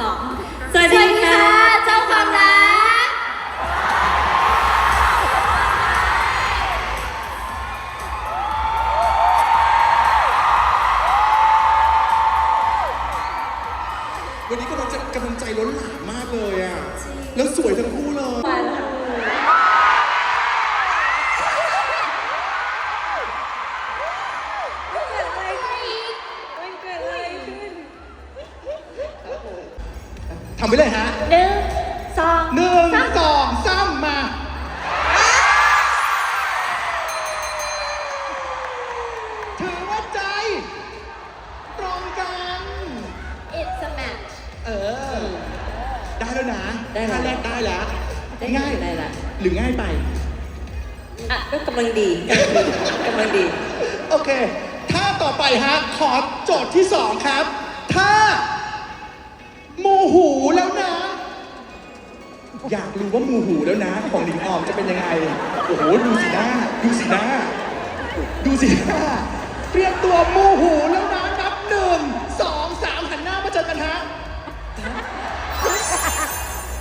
สอง ทำไปเลยฮะหนึ่งสองหนึ่งสองสามมา ถือว่าใจ ตรงกัน it's a match เออ ได้แล้วนะได้แล้วท่าแรกได้แล้วได้ง่ายได้ละหรือง่ายไป อะก็กำลังดีกำลังดี โอเค ถ้าต่อไปฮะ ขอโจทย์ที่สองครับถ้าโม หูแล้วนะ อยากรู้ว่าโมูหูแล้วนะ ของหลิงออมจะเป็นยังไง โอ้โห ดูสีหน้า ดูสีหน้า ดูสีหน้า เตรียมตัวโมหูแล้วนะ นับหนึ่งสองสามหันหน้ามาเจอกันฮะ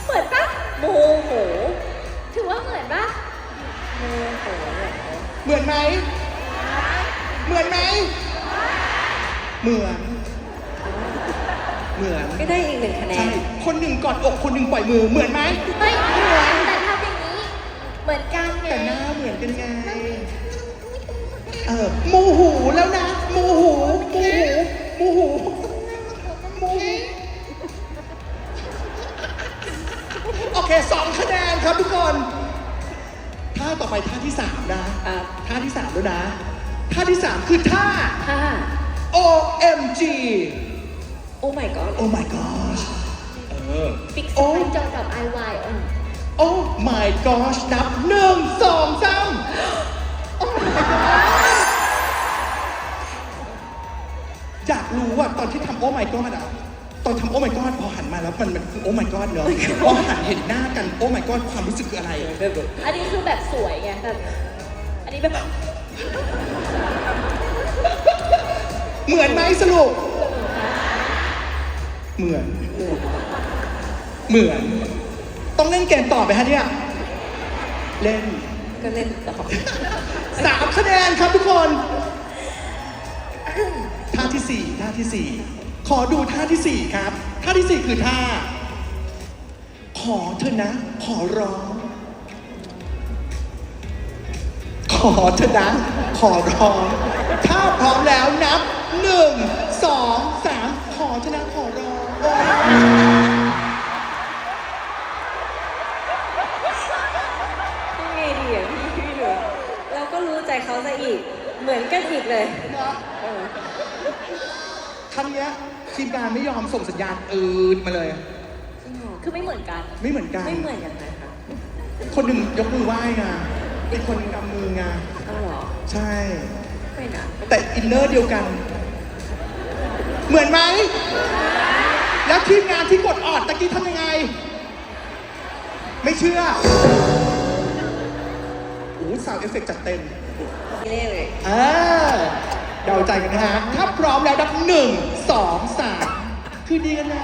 เหมือนปะโมโห ถือว่าเหมือนปะโมโหเหรอเหมือนไหม เหมือนไหม เหมือน เหมือนก็ได้อีกหนึ่งคะแนใช่น คนหนึ่งกอดอกคนหนึ่งปล่อยมือเหมือนไหมเฮ้ยเหมือนแต่ทำอย่างนี้ เหมือนกันไงแต่หน้าเหมือนกันไงเออโมหูแล้วนะโมหูโมหูโมหูโมหูโอเคสองคะแนนครับทุกคนท่าต่อไปท่าที่สามนะครับ ท่าที่สามแล้วนะท่าที่สามคือท่าห้า OMG โอ้ my god Oh my gosh เออฟิกซ์โอ้ไปจอกับ IY เออ Oh my gosh นับหนึ่งสองสาม Oh my god อยากรู้ว่าตอนที่ทำ Oh my god อะตอนทำ Oh my god พอหันมาแล้วมันมันคือ Oh my god เนอะพอหันเห็นหน้ากัน Oh my god ความรู้สึกคืออะไร อันนี้คือแบบสวยไงแบบอันนี้แบบเหมือนไหมสรุป เหมือน เหมือน ต้องเล่นเกมต่อไปฮะเนี่ย เล่นก็เล่นต่อสามคะแนนครับทุกคน ท่าที่สี่ท่าที่สี่ขอดูท่าที่สี่ครับ ท่าที่สี่คือท่า ขอเธอนะ ขอร้อง ขอเธอนะ ขอร้อง ถ้าพร้อมแล้วนับ ทีมงานไม่ยอมส่งสัญญาณอืดมาเลย จริงเหรอคือไม่เหมือนกัน ไม่เหมือนกัน ไม่เหมือนยังไงคะคนหนึ่งยกมือไหว้ไงอีกคนหนึ่งกำมือไงอ้าวเหรอใช่ ไม่นะแต่อินเนอร์เดียวกัน เหมือนไหม แล้วทีมงานที่กดออดตะกี้ทำยังไง ไม่เชื่อโอ้สาวเอฟเฟกต์จัดเต็มไม่เล่เลยอ่า เดาใจกันนะฮะ ถ้าพร้อมแล้วนับหนึ่งสองสามคือดีกันนะ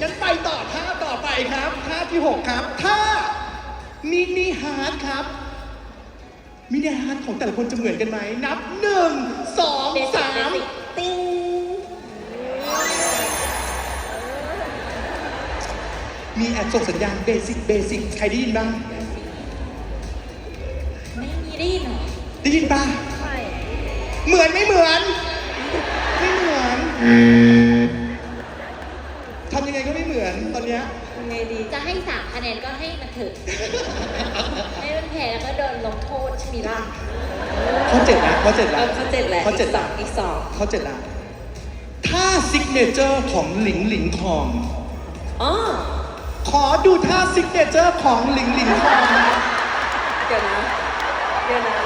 งั้นไปต่อท่าต่อไปครับท่าที่6ครับท่ามินิฮาร์ดครับ มินิฮาร์ดของแต่ละคนจะเหมือนกันไหม นับหนึ่งสองเบสิกสามเบสิกติ้งมีแอดส่งสัญญาณเบสิกเบสิกใครได้ยินบ้าง ไม่มีได้ยินเหรอได้ยินป่ะใช่เหมือนไม่เหมือน ไม่เหมือน อนตอนเนี้ยทำไงดี จะให้สามคะแนนก็ให้มันเถอะให้มันแพ้แล้วก็โดนลงโทษใช่ไหมล่ะข้อเจ็ดนะข้อเจ็ดเอละอข้อเจ็ดแหละข้อเจ็ดกสองอีกสองข้อเจ็ดละท่าซิกเนเจอร์ของหลิงหลิงทอง อ๋อ ขอดูท่าซิกเนเจอร์ของหลิงหลิงทอง เดี๋ยวนะ เดี๋ยวนะ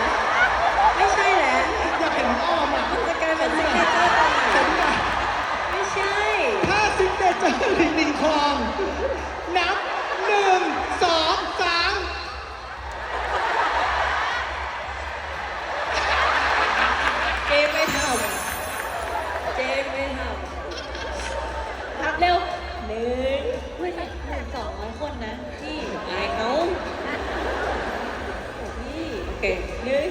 ไม่ใช่แล้ว อยากเห็นน้องออมอะ มันจะกลายเป็นซิกเนเจอร์ตอนไหนไม่ใช่ ท่าซิกเนเจอร์หลิงหลิงทอง นับหนึ่งสองสาม เจมไม่ทำเจมไม่ท พักเร็วำหนึ่ง เพื่อนเนี่ยหนึ่งสองร้อยคนนะพี่ ไอ้เขานี่โอเคหนึ่ง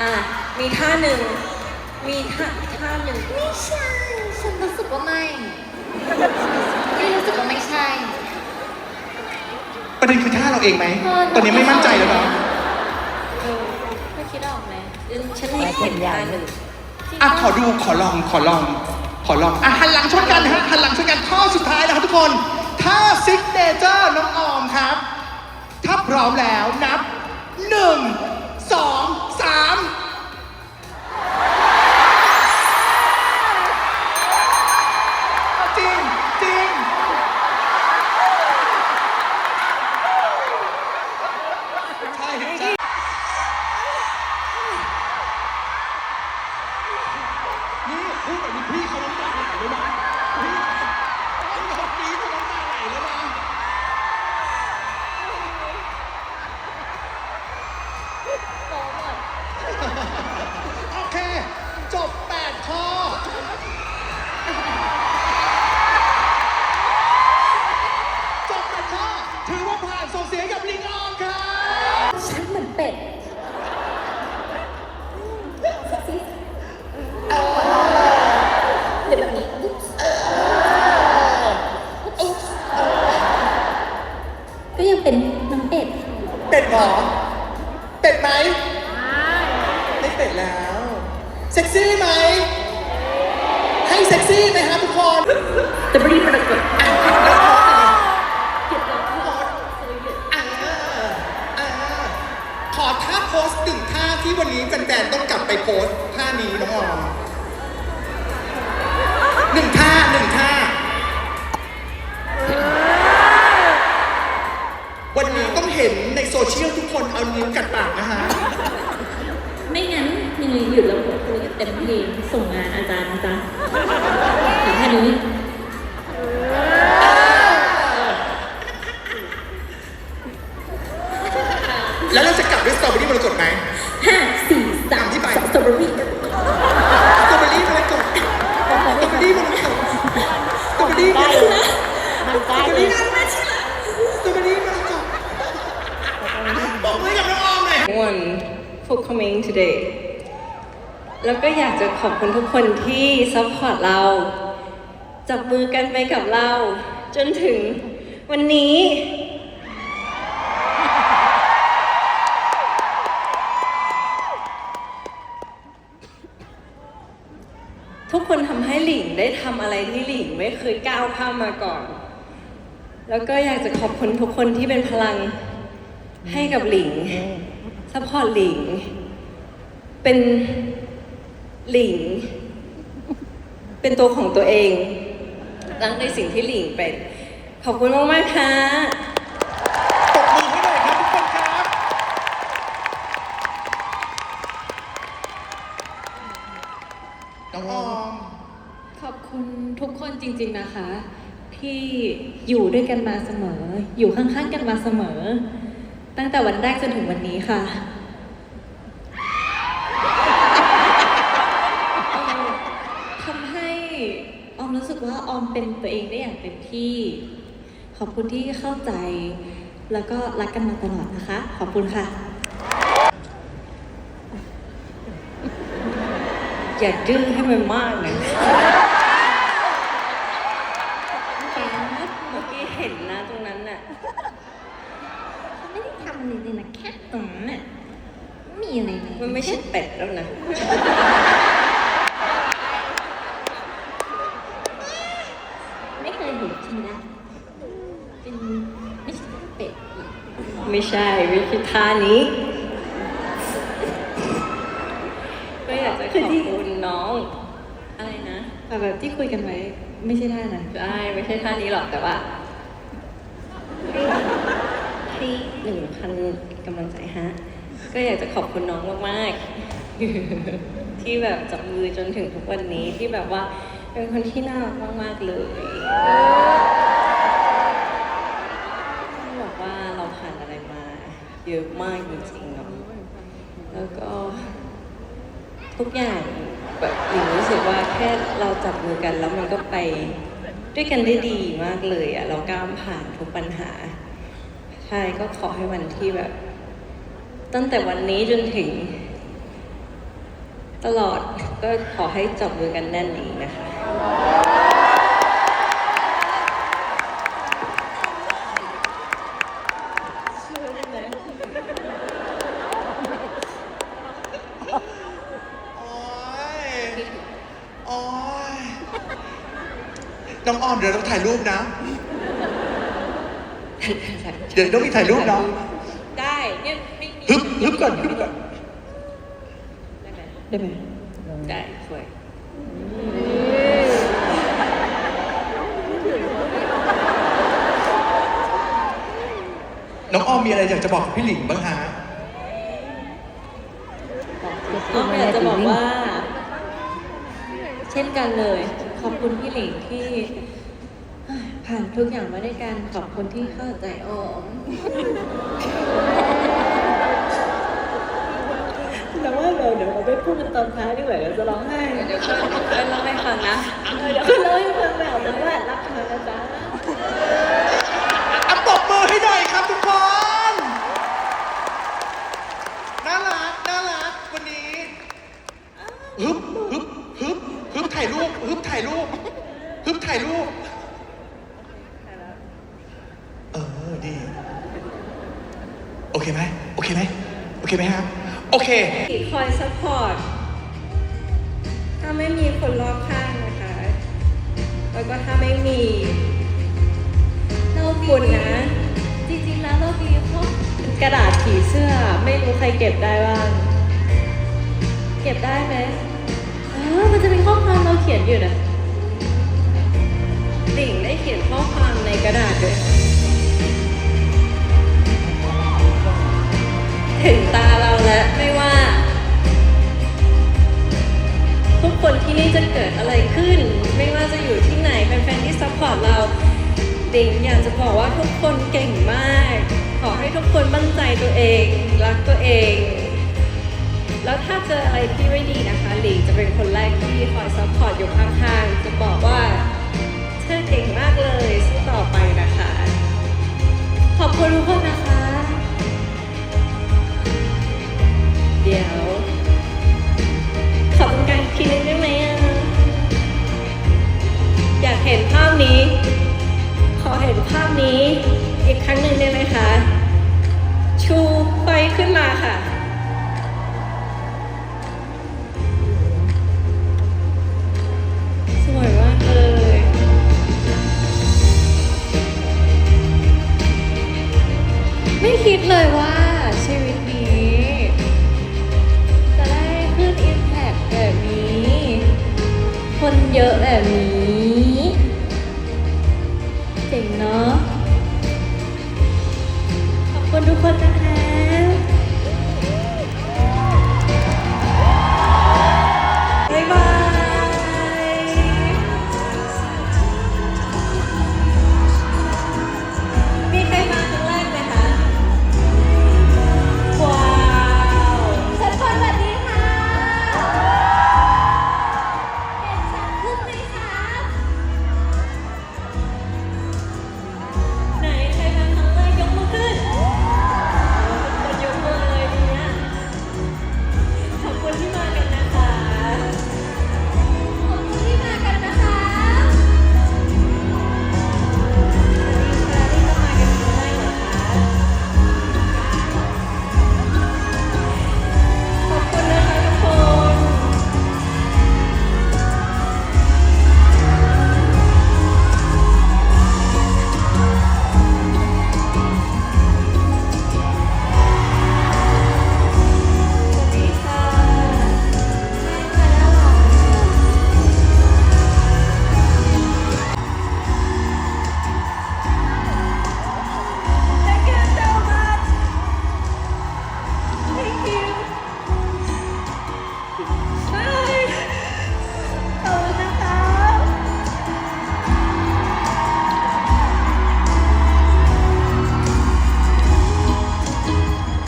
อะ มีท่า หนึ่งมีท่าท่าหนึ่งไม่ใช่ ฉันรู้สึกว่าไม่พี่รู้สึกว่าไม่ใช่ ประเด็นคือท่าเราเองไหม เออ ตอนนี้ไม่มั่นใจแล้วเนาะเออไม่คิดออกไหมฉันเห็นเห็นท่าหนึ่งจริงอะปะขอดูขอลองขอลอง ขอลองอะหันหลังชนกันฮะหันหลังชนกันข้อสุดท้ายนะครับทุกคนท่าซิกเนเจอร์น้องออมครับ ถ้าพร้อมแล้วนับหนึ่งสอง รอ เป็ดไหมไม่เป็ดแล้ว เซ็กซี่ไหม ให้เซ็กซี่ไหมฮะทุกคน แต่บรี today แล้วก็อยากจะขอบคุณทุกคนที่ซัพพอร์ตเรา จับมือกันไปกับเรา จนถึงวันนี้ทุกคนทำให้หลิงได้ทำอะไรที่หลิงไม่เคยก้าวข้ามมาก่อน แล้วก็อยากจะขอบคุณทุกคนที่เป็นพลังให้กับหลิง ซัพพอร์ตหลิง เป็นหลิง เป็นตัวของตัวเองรักในสิ่งที่หลิงเป็น ขอบคุณมากมากๆค่ะปรบมือให้หน่อยครับทุกคนครับ น้องออม ขอบคุณทุกคนจริง ๆนะคะ ที่อยู่ด้วยกันมาเสมอ อยู่ข้างๆกันมาเสมอ ตั้งแต่วันแรกจนถึงวันนี้ค่ะเอ่อทำให้ออมรู้สึกว่าออมเป็น ตัวเองได้อย่างเต็มที่ ขอบคุณที่เข้าใจ แล้วก็รักกันมาตลอดนะคะ ขอบคุณค่ะ อย่าดื้อให้มันมากนะเมื่อกี้เห็นนะตรงนั้นน่ะไม่ได้ทำอะไรเลยนะแค่ตรงนั้นน่ะไม่มีอะไรมันไม่ใช่เป็ดแล้วนะ ไม่เคยเห็นใช่ไหมนะเป็นไม่ใช่เป็ดอีก ไม่ ใช่ไม่ใช่ท่านี้ ก็อยากจะขอบคุณน้อง อะไรนะแต่แบบที่คุยกันไว้ ไม่ใช่ท่านั้นใช่ไม่ใช่ท่านี้หรอกแต่ว่าให้หนึ่งพันกำลังใจฮะ ก็อยากจะขอบคุณน้องมากๆ ที่แบบจับมือจนถึงทุกวันนี้ที่แบบว่าเป็นคนที่น่ารักมาก ๆ เลยต้องบอกว่าเราผ่านอะไรมา เยอะมากจริงๆเนาะแล้วก็ทุกอย่างแบบหญิงรู้สึกว่าแค่เราจับมือกันแล้วมันก็ไปด้วยกันได้ดีมากเลยอะเราก้าวผ่านทุกปัญหา ใช่ก็ขอให้วันที่แบบ ตั้งแต่วันนี้จนถึง ตลอดก็ขอให้จับมือกันแน่นอีกนะคะ โอ้ยโอ้ย น้องออมเดี๋ยวต้องถ่ายรูปนะ เดี๋ยวต้องมีถ่ายรูปเนาะได้เนี่ยไม่มีฮึบฮึบก่อนฮึบก่อนได้ไหมได้ไหมได้สวยน้องออมมีอะไรอยากจะบอกกับพี่หลิงบ้างฮะก็อยากจะบอกว่า เช่นกันเลย ขอบคุณพี่หลิงที่ ผ่านทุกอย่างมาด้วยกันขอบคุณที่เข้าใจออม แต่ว่าเราเดี๋ยวเราไปพูดกันตอนท้ายดีกว่าเดี๋ยวจะร้องไห้เดี๋ยวเพื่อนเพื่อนเล่าให้ฟังนะเดี๋ยวคุณเล่าให้ฟังแบบนั้นแหละรักเธอนะจ๊ะอัปรบมือให้หน่อยครับทุกคน น่ารัก น่ารัก วันนี้ฮึบฮึบฮึบฮึบ ถ่ายรูปฮึบถ่ายรูปฮึบถ่ายรูป เออดี โอเคไหมโอเคไหมโอเคไหมครับ โอเค คอยซัพพอร์ต ถ้าไม่มีคนรอบข้างนะคะ แล้วก็ถ้าไม่มีเราคุณนะ จริงๆแล้วเรามีพวกกระดาษผีเสื้อ ไม่รู้ใครเก็บได้บ้าง เก็บได้ไหม มันจะมีข้อความเราเขียนอยู่นะหลิงได้เขียนข้อความในกระดาษด้วยถึงตาเราแล้วไม่ว่า ทุกคนที่นี่จะเกิดอะไรขึ้น ไม่ว่าจะอยู่ที่ไหนแฟนๆที่ซัพพอร์ตเราหลิงอยากจะบอกว่าทุกคนเก่งมาก ขอให้ทุกคนมั่นใจตัวเอง รักตัวเอง แล้วถ้าเจออะไรที่ไม่ดีนะคะหลิงจะเป็นคนแรกที่คอยซัพพอร์ตอยู่ข้างๆ จะบอกว่าเธอเก่งมากเลยสู้ต่อไปนะคะ ขอบคุณทุกคนนะคะ เดี๋ยวขอบคุณกันอีกทีนึงได้ไหมอะอยากเห็นภาพนี้ ขอเห็นภาพนี้อีกครั้งหนึ่งได้ไหมคะ ชูไฟขึ้นมาค่ะ